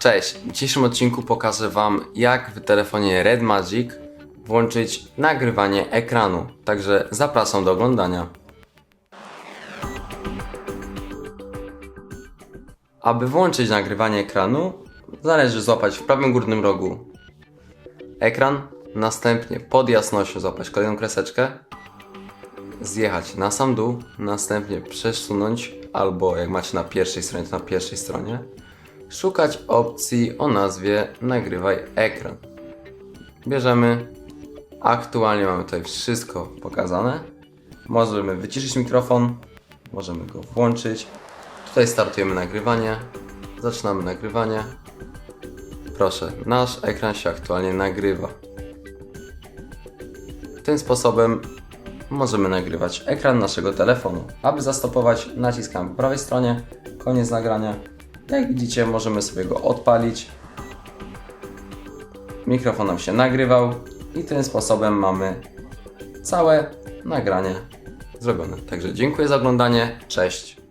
Cześć, w dzisiejszym odcinku pokażę Wam jak w telefonie Red Magic włączyć nagrywanie ekranu. Także zapraszam do oglądania. Aby włączyć nagrywanie ekranu, należy złapać w prawym górnym rogu ekran, następnie pod jasnością złapać kolejną kreseczkę, zjechać na sam dół, następnie przesunąć, albo jak macie na pierwszej stronie, to na pierwszej stronie, szukać opcji o nazwie Nagrywaj ekran. Bierzemy, aktualnie mamy tutaj wszystko pokazane. Możemy wyciszyć mikrofon, możemy go włączyć. Tutaj startujemy nagrywanie, zaczynamy nagrywanie. Proszę, nasz ekran się aktualnie nagrywa. Tym sposobem możemy nagrywać ekran naszego telefonu. Aby zastopować, naciskamy po prawej stronie, koniec nagrania. Jak widzicie, możemy sobie go odpalić. Mikrofon nam się nagrywał i tym sposobem mamy całe nagranie zrobione. Także dziękuję za oglądanie, cześć.